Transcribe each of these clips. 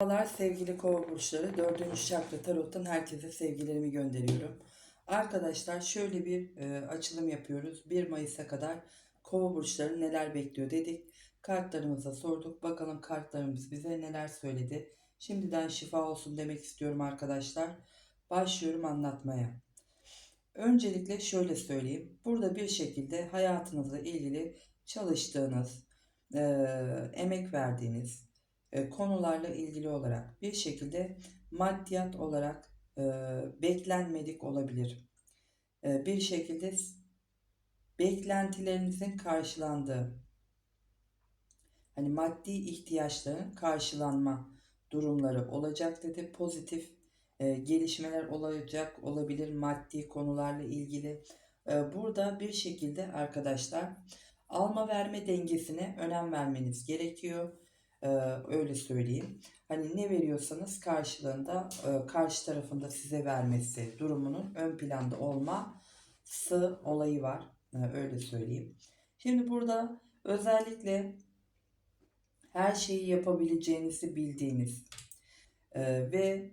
Merhabalar sevgili kova burçları. Dördüncü çakra tarottan herkese sevgilerimi gönderiyorum. Arkadaşlar şöyle bir e, açılım yapıyoruz. 1 Mayıs'a kadar kova burçları neler bekliyor dedik. Kartlarımıza sorduk. Bakalım kartlarımız bize neler söyledi. Şimdiden şifa olsun demek istiyorum arkadaşlar. Başlıyorum anlatmaya. Öncelikle şöyle söyleyeyim. Burada bir şekilde hayatınızla ilgili çalıştığınız, e, emek verdiğiniz, konularla ilgili olarak bir şekilde maddiyat olarak e, beklenmedik olabilir. E, bir şekilde beklentilerinizin karşılandığı, hani maddi ihtiyaçların karşılanma durumları olacak dedi. Pozitif e, gelişmeler olacak olabilir maddi konularla ilgili. E, burada bir şekilde arkadaşlar alma verme dengesine önem vermeniz gerekiyor. Öyle söyleyeyim. Hani ne veriyorsanız karşılığında karşı tarafında size vermesi durumunun ön planda olması olayı var. Öyle söyleyeyim. Şimdi burada özellikle her şeyi yapabileceğinizi bildiğiniz ve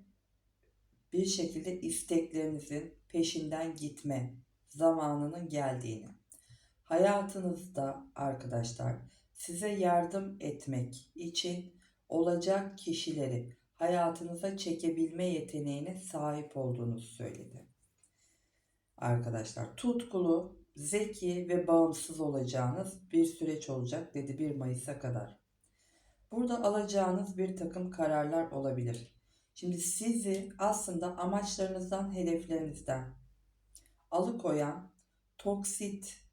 bir şekilde isteklerinizin peşinden gitme zamanının geldiğini. Hayatınızda arkadaşlar size yardım etmek için olacak kişileri hayatınıza çekebilme yeteneğine sahip olduğunuzu söyledi. Arkadaşlar tutkulu, zeki ve bağımsız olacağınız bir süreç olacak dedi 1 Mayıs'a kadar. Burada alacağınız bir takım kararlar olabilir. Şimdi sizi aslında amaçlarınızdan, hedeflerinizden alıkoyan toksit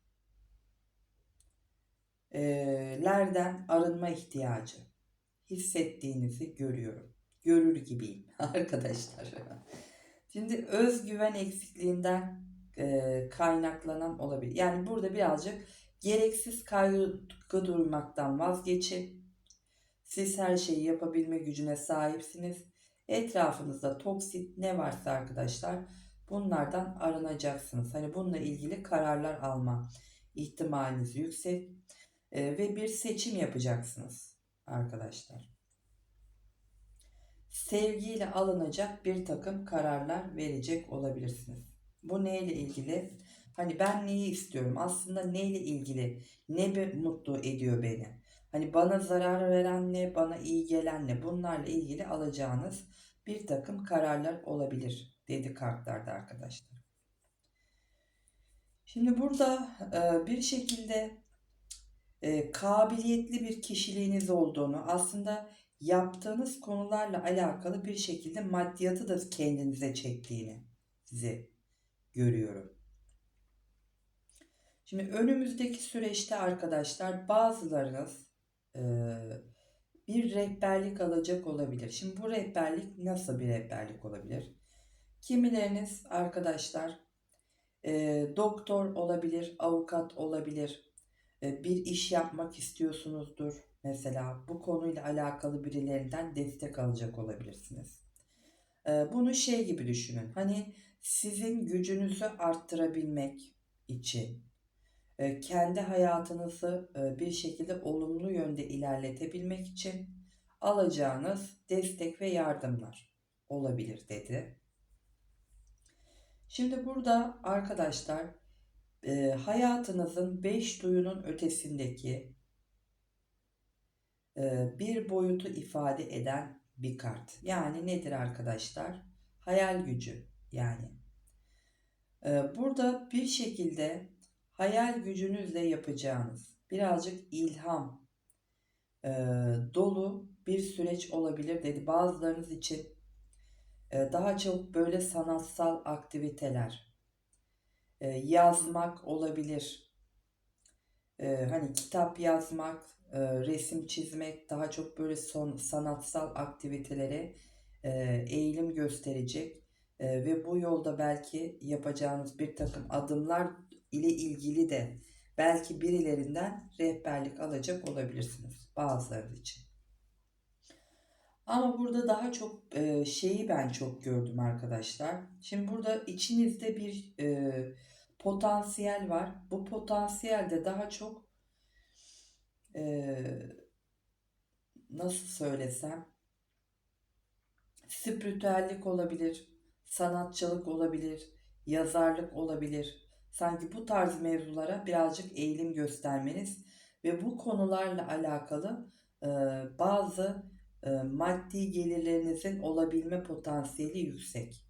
lerden arınma ihtiyacı hissettiğinizi görüyorum. Görür gibiyim arkadaşlar. Şimdi özgüven eksikliğinden kaynaklanan olabilir. Yani burada birazcık gereksiz kaygı duymaktan vazgeçin. Siz her şeyi yapabilme gücüne sahipsiniz. Etrafınızda toksit ne varsa arkadaşlar bunlardan arınacaksınız. Hani bununla ilgili kararlar alma ihtimaliniz yüksek. E, ve bir seçim yapacaksınız arkadaşlar. Sevgiyle alınacak bir takım kararlar verecek olabilirsiniz. Bu neyle ilgili? Hani ben neyi istiyorum? Aslında neyle ilgili? Ne bir mutlu ediyor beni? Hani bana zarar veren ne, bana iyi gelen ne? Bunlarla ilgili alacağınız bir takım kararlar olabilir dedi kartlarda arkadaşlar. Şimdi burada e, bir şekilde e, kabiliyetli bir kişiliğiniz olduğunu, aslında yaptığınız konularla alakalı bir şekilde maddiyatı da kendinize çektiğini size görüyorum. Şimdi önümüzdeki süreçte arkadaşlar bazılarınız e, bir rehberlik alacak olabilir. Şimdi bu rehberlik nasıl bir rehberlik olabilir? Kimileriniz arkadaşlar e, doktor olabilir, avukat olabilir, bir iş yapmak istiyorsunuzdur. Mesela bu konuyla alakalı birilerinden destek alacak olabilirsiniz. Bunu şey gibi düşünün. Hani sizin gücünüzü arttırabilmek için kendi hayatınızı bir şekilde olumlu yönde ilerletebilmek için alacağınız destek ve yardımlar olabilir dedi. Şimdi burada arkadaşlar e, hayatınızın beş duyunun ötesindeki e, bir boyutu ifade eden bir kart. Yani nedir arkadaşlar? Hayal gücü yani. E, burada bir şekilde hayal gücünüzle yapacağınız birazcık ilham e, dolu bir süreç olabilir dedi. Bazılarınız için e, daha çok böyle sanatsal aktiviteler, e, yazmak olabilir. E, hani kitap yazmak, e, resim çizmek, daha çok böyle son sanatsal aktivitelere e, eğilim gösterecek E, ve bu yolda belki yapacağınız bir takım adımlar ile ilgili de belki birilerinden rehberlik alacak olabilirsiniz bazıları için. Ama burada daha çok e, şeyi ben çok gördüm arkadaşlar. Şimdi burada içinizde bir e, potansiyel var. Bu potansiyel de daha çok e, nasıl söylesem spiritüellik olabilir, sanatçılık olabilir, yazarlık olabilir. Sanki bu tarz mevzulara birazcık eğilim göstermeniz ve bu konularla alakalı e, bazı e, maddi gelirlerinizin olabilme potansiyeli yüksek.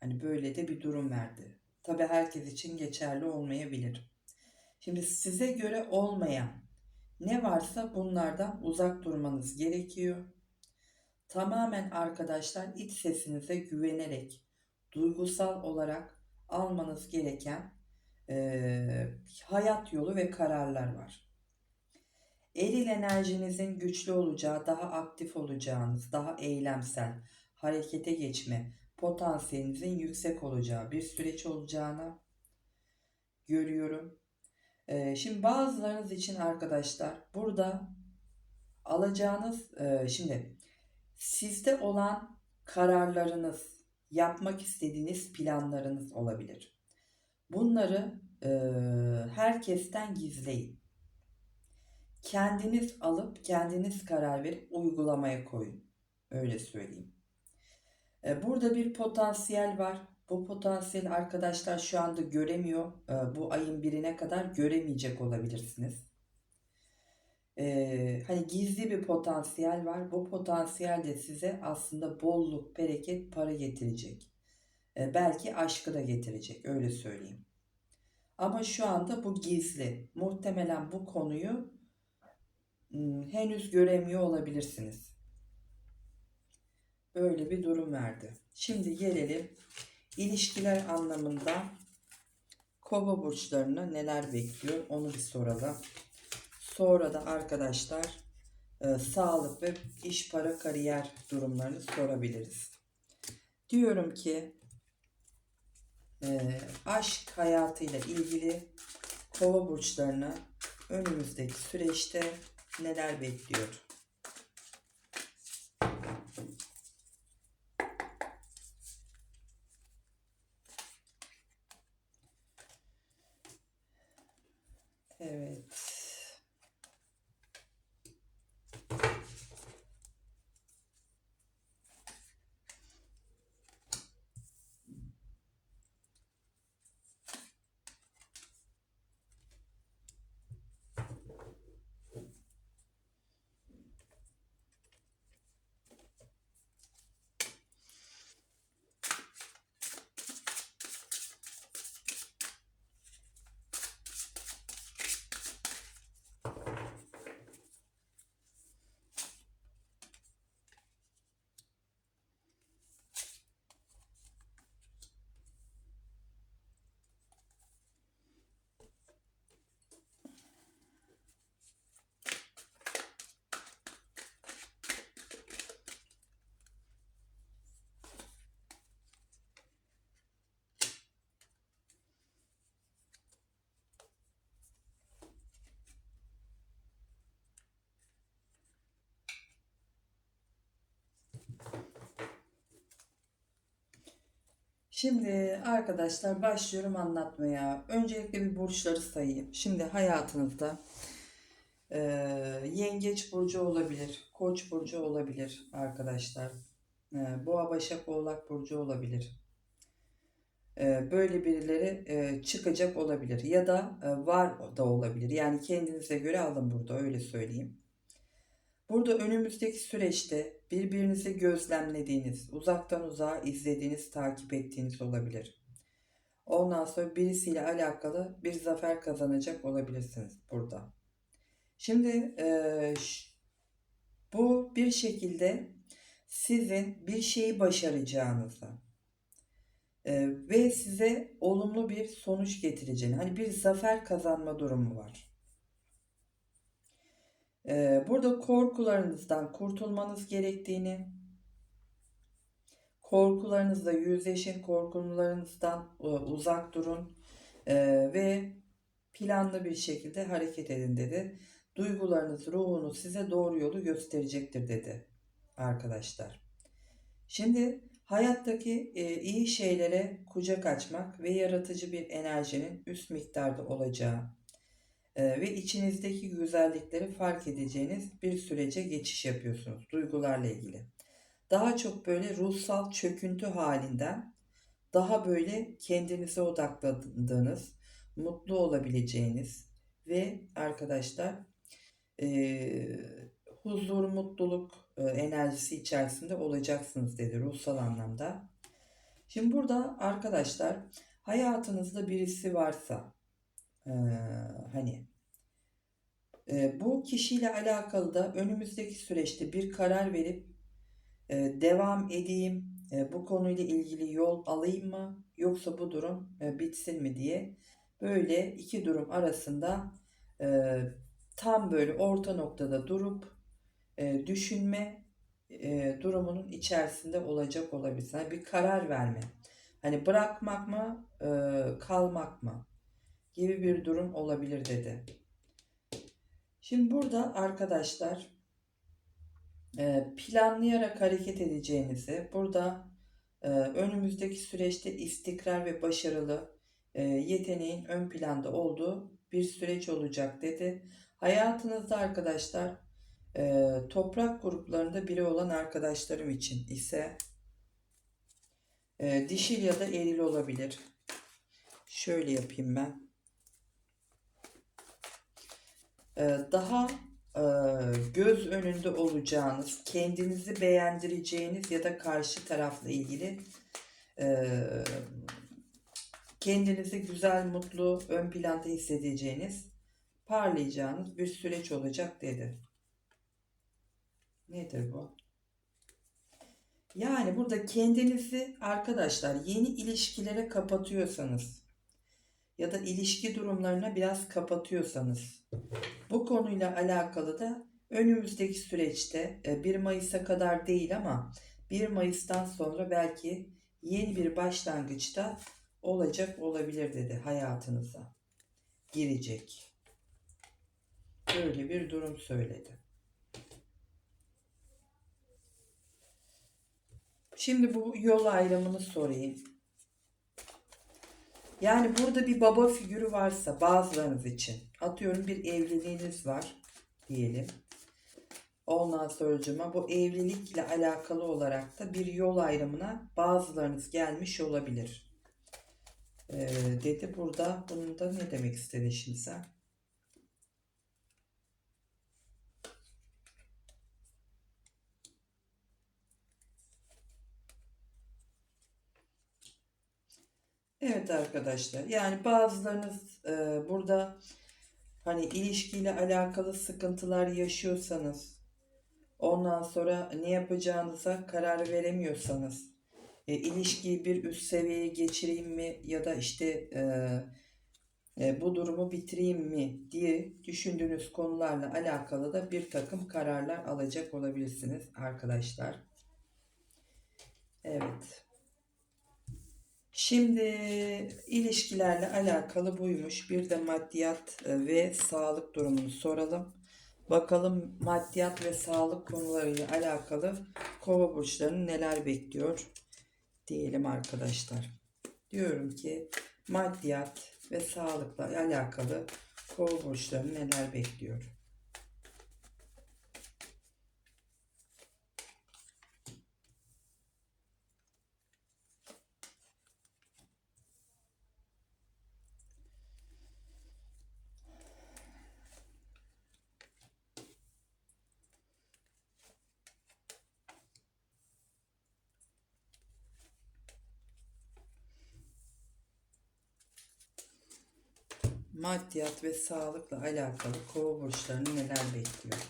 Hani böyle de bir durum verdi. Tabi herkes için geçerli olmayabilir. Şimdi size göre olmayan ne varsa bunlardan uzak durmanız gerekiyor. Tamamen arkadaşlar iç sesinize güvenerek duygusal olarak almanız gereken e, hayat yolu ve kararlar var. Eril enerjinizin güçlü olacağı, daha aktif olacağınız, daha eylemsel, harekete geçme potansiyelinizin yüksek olacağı bir süreç olacağını görüyorum. Ee, şimdi bazılarınız için arkadaşlar burada alacağınız e, şimdi sizde olan kararlarınız, yapmak istediğiniz planlarınız olabilir. Bunları e, herkesten gizleyin. Kendiniz alıp kendiniz karar verip uygulamaya koyun. Öyle söyleyeyim. E, burada bir potansiyel var. Bu potansiyel arkadaşlar şu anda göremiyor. E, bu ayın birine kadar göremeyecek olabilirsiniz. Ee, hani gizli bir potansiyel var. Bu potansiyel de size aslında bolluk, bereket, para getirecek. Belki aşkı da getirecek. Öyle söyleyeyim. Ama şu anda bu gizli. Muhtemelen bu konuyu hmm, henüz göremiyor olabilirsiniz. Böyle bir durum verdi. Şimdi gelelim ilişkiler anlamında kova burçlarına neler bekliyor onu bir soralım. Sonra da arkadaşlar e, sağlık ve iş para kariyer durumlarını sorabiliriz. Diyorum ki e, aşk hayatıyla ilgili kova burçlarına önümüzdeki süreçte neler bekliyor? Evet. Şimdi arkadaşlar başlıyorum anlatmaya. Öncelikle bir burçları sayayım. Şimdi hayatınızda e, yengeç burcu olabilir, koç burcu olabilir arkadaşlar. E, boğa başak oğlak burcu olabilir. E, böyle birileri e, çıkacak olabilir ya da e, var da olabilir. Yani kendinize göre alın burada öyle söyleyeyim. Burada önümüzdeki süreçte birbirinizi gözlemlediğiniz, uzaktan uzağa izlediğiniz, takip ettiğiniz olabilir. Ondan sonra birisiyle alakalı bir zafer kazanacak olabilirsiniz burada. Şimdi e, bu bir şekilde sizin bir şeyi başaracağınızı e, ve size olumlu bir sonuç getireceğini, hani bir zafer kazanma durumu var. Ee, burada korkularınızdan kurtulmanız gerektiğini, korkularınızla yüzleşin, korkularınızdan e, uzak durun e, ve planlı bir şekilde hareket edin dedi. Duygularınız, ruhunuz size doğru yolu gösterecektir dedi arkadaşlar. Şimdi hayattaki e, iyi şeylere kucak açmak ve yaratıcı bir enerjinin üst miktarda olacağı, ve içinizdeki güzellikleri fark edeceğiniz bir sürece geçiş yapıyorsunuz duygularla ilgili. daha çok böyle ruhsal çöküntü halinden daha böyle kendinize odaklandığınız, mutlu olabileceğiniz ve arkadaşlar eee, huzur, mutluluk e, enerjisi içerisinde olacaksınız dedi ruhsal anlamda. Şimdi burada arkadaşlar hayatınızda birisi varsa eee, hani e, bu kişiyle alakalı da önümüzdeki süreçte bir karar verip e, devam edeyim, e, bu konuyla ilgili yol alayım mı yoksa bu durum e, bitsin mi diye böyle iki durum arasında e, tam böyle orta noktada durup e, düşünme e, durumunun içerisinde olacak olabilirsin. Hani bir karar verme. Hani bırakmak mı, e, kalmak mı gibi bir durum olabilir dedi. Şimdi burada arkadaşlar e, planlayarak hareket edeceğinizi, burada e, önümüzdeki süreçte istikrar ve başarılı e, yeteneğin ön planda olduğu bir süreç olacak dedi. Hayatınızda arkadaşlar toprak gruplarında biri olan arkadaşlarım için ise dişil ya da eril olabilir. Şöyle yapayım ben. E, daha e, göz önünde olacağınız, kendinizi beğendireceğiniz ya da karşı tarafla ilgili e, kendinizi güzel, mutlu, ön planda hissedeceğiniz, parlayacağınız bir süreç olacak dedi. Nedir bu? Yani burada kendinizi arkadaşlar yeni ilişkilere kapatıyorsanız ya da ilişki durumlarına biraz kapatıyorsanız bu konuyla alakalı da önümüzdeki süreçte e, 1 Mayıs'a kadar değil ama 1 Mayıs'tan sonra belki yeni bir başlangıçta olacak olabilir dedi hayatınıza girecek. Böyle bir durum söyledi. Şimdi bu yol ayrımını sorayım. Yani burada bir baba figürü varsa bazılarınız için atıyorum bir evliliğiniz var diyelim. Ondan sonracıma bu evlilikle alakalı olarak da bir yol ayrımına bazılarınız gelmiş olabilir. Ee, dedi burada bunun da ne demek istedi şimdi sen? Evet arkadaşlar yani bazılarınız e, burada hani ilişkiyle alakalı sıkıntılar yaşıyorsanız ondan sonra ne yapacağınıza karar veremiyorsanız e, ilişkiyi bir üst seviyeye geçireyim mi ya da işte e, e, bu durumu bitireyim mi diye düşündüğünüz konularla alakalı da bir takım kararlar alacak olabilirsiniz arkadaşlar. Evet. Şimdi ilişkilerle alakalı buymuş. Bir de maddiyat e, ve sağlık durumunu soralım. Bakalım maddiyat ve sağlık konularıyla alakalı kova burçlarını neler bekliyor diyelim arkadaşlar. Diyorum ki maddiyat ve sağlıkla alakalı kova burçlarını neler bekliyor. Maddiyat ve sağlıkla alakalı kova burçlarını neler bekliyor?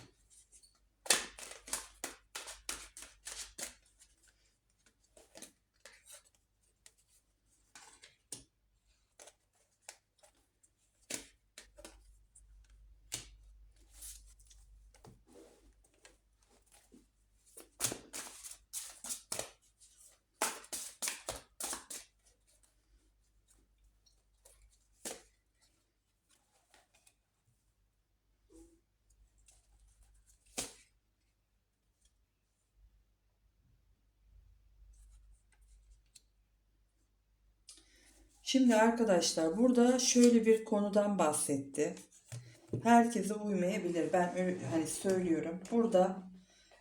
Şimdi arkadaşlar burada şöyle bir konudan bahsetti. Herkese uymayabilir. Ben hani söylüyorum. Burada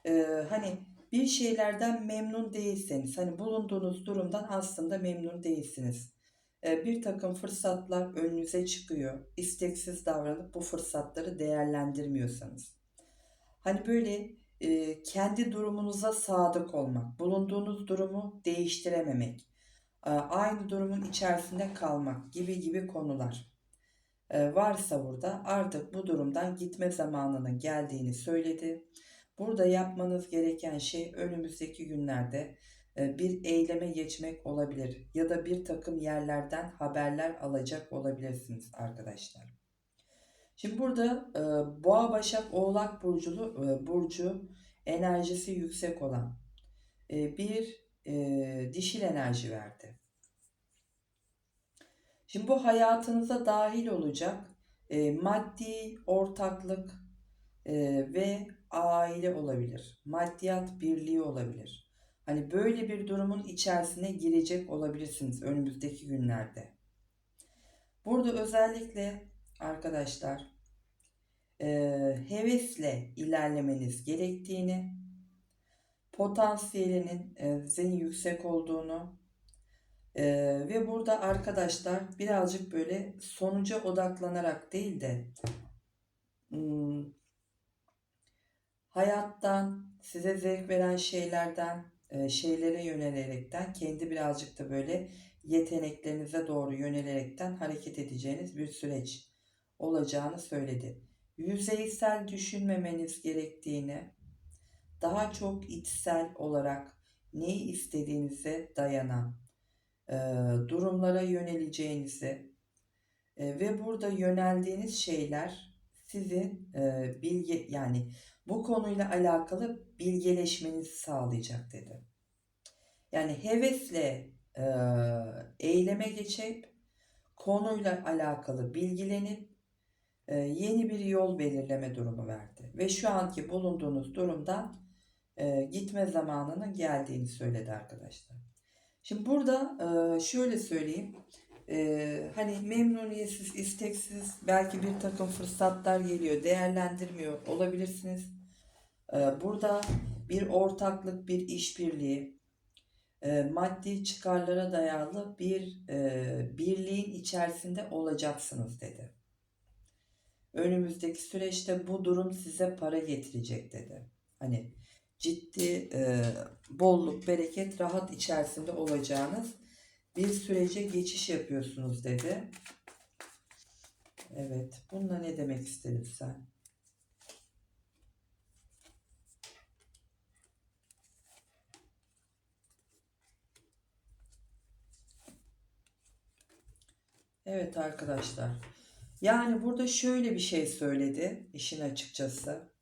e, hani bir şeylerden memnun değilseniz, hani bulunduğunuz durumdan aslında memnun değilsiniz. Ee, bir takım fırsatlar önünüze çıkıyor. İsteksiz davranıp bu fırsatları değerlendirmiyorsanız. Hani böyle e, kendi durumunuza sadık olmak, bulunduğunuz durumu değiştirememek, e, aynı durumun içerisinde kalmak gibi gibi konular e, varsa burada artık bu durumdan gitme zamanının geldiğini söyledi. Burada yapmanız gereken şey önümüzdeki günlerde e, bir eyleme geçmek olabilir ya da bir takım yerlerden haberler alacak olabilirsiniz arkadaşlar. Şimdi burada e, Boğa Başak Oğlak burculu e, burcu enerjisi yüksek olan e, bir e, dişil enerji verdi. Şimdi bu hayatınıza dahil olacak e, maddi ortaklık e, ve aile olabilir. Maddiyat birliği olabilir. Hani böyle bir durumun içerisine girecek olabilirsiniz önümüzdeki günlerde. Burada özellikle arkadaşlar e, hevesle ilerlemeniz gerektiğini, potansiyelinin e, senin yüksek olduğunu e, ve burada arkadaşlar birazcık böyle sonuca odaklanarak değil de hmm, hayattan size zevk veren şeylerden e, şeylere yönelerekten kendi birazcık da böyle yeteneklerinize doğru yönelerekten hareket edeceğiniz bir süreç olacağını söyledi. Yüzeysel düşünmemeniz gerektiğini, daha çok içsel olarak neyi istediğinize dayanan e, durumlara yöneleceğinizi e, ve burada yöneldiğiniz şeyler sizin e, bilgi yani bu konuyla alakalı bilgeleşmenizi sağlayacak dedi. Yani hevesle e, eyleme geçip konuyla alakalı bilgilenip e, yeni bir yol belirleme durumu verdi. Ve şu anki bulunduğunuz durumdan e, gitme zamanının geldiğini söyledi arkadaşlar. Şimdi burada e, şöyle söyleyeyim. E, hani memnuniyetsiz, isteksiz belki bir takım fırsatlar geliyor. Değerlendirmiyor olabilirsiniz. Burada bir ortaklık, bir işbirliği, maddi çıkarlara dayalı bir birliğin içerisinde olacaksınız dedi. Önümüzdeki süreçte bu durum size para getirecek dedi. Hani ciddi e, bolluk, bereket, rahat içerisinde olacağınız bir sürece geçiş yapıyorsunuz dedi. Evet, bununla ne demek istedin sen? Evet arkadaşlar. Yani burada şöyle bir şey söyledi işin açıkçası.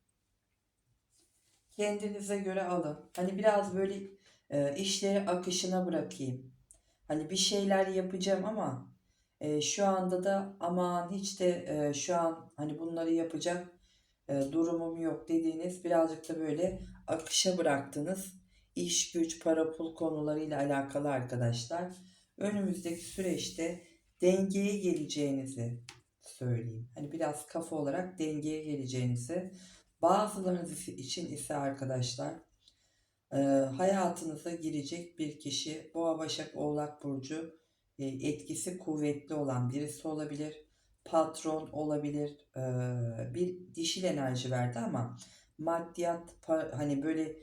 Kendinize göre alın. Hani biraz böyle e, işleri akışına bırakayım. Hani bir şeyler yapacağım ama e, şu anda da aman hiç de e, şu an hani bunları yapacak e, durumum yok dediğiniz birazcık da böyle akışa bıraktığınız iş güç para pul konularıyla alakalı arkadaşlar. Önümüzdeki süreçte dengeye geleceğinizi söyleyeyim. Hani biraz kafa olarak dengeye geleceğinizi Bazılarınız için ise arkadaşlar e, hayatınıza girecek bir kişi Boğa Başak Oğlak Burcu e, etkisi kuvvetli olan birisi olabilir. Patron olabilir. E, bir dişil enerji verdi ama maddiyat hani böyle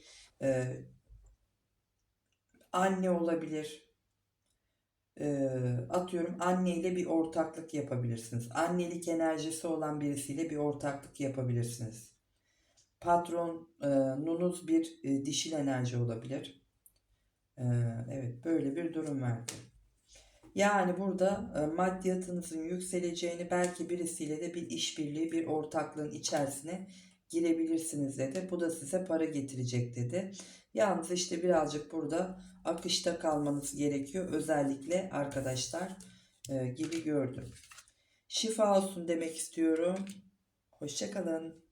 anne olabilir. Atıyorum anneyle bir ortaklık yapabilirsiniz. Annelik enerjisi olan birisiyle bir ortaklık yapabilirsiniz patronunuz bir e, dişil enerji olabilir. E, evet böyle bir durum verdi. Yani burada e, maddiyatınızın yükseleceğini belki birisiyle de bir işbirliği, bir ortaklığın içerisine girebilirsiniz dedi. Bu da size para getirecek dedi. Yalnız işte birazcık burada akışta kalmanız gerekiyor. Özellikle arkadaşlar gibi gördüm. Şifa olsun demek istiyorum. Hoşçakalın.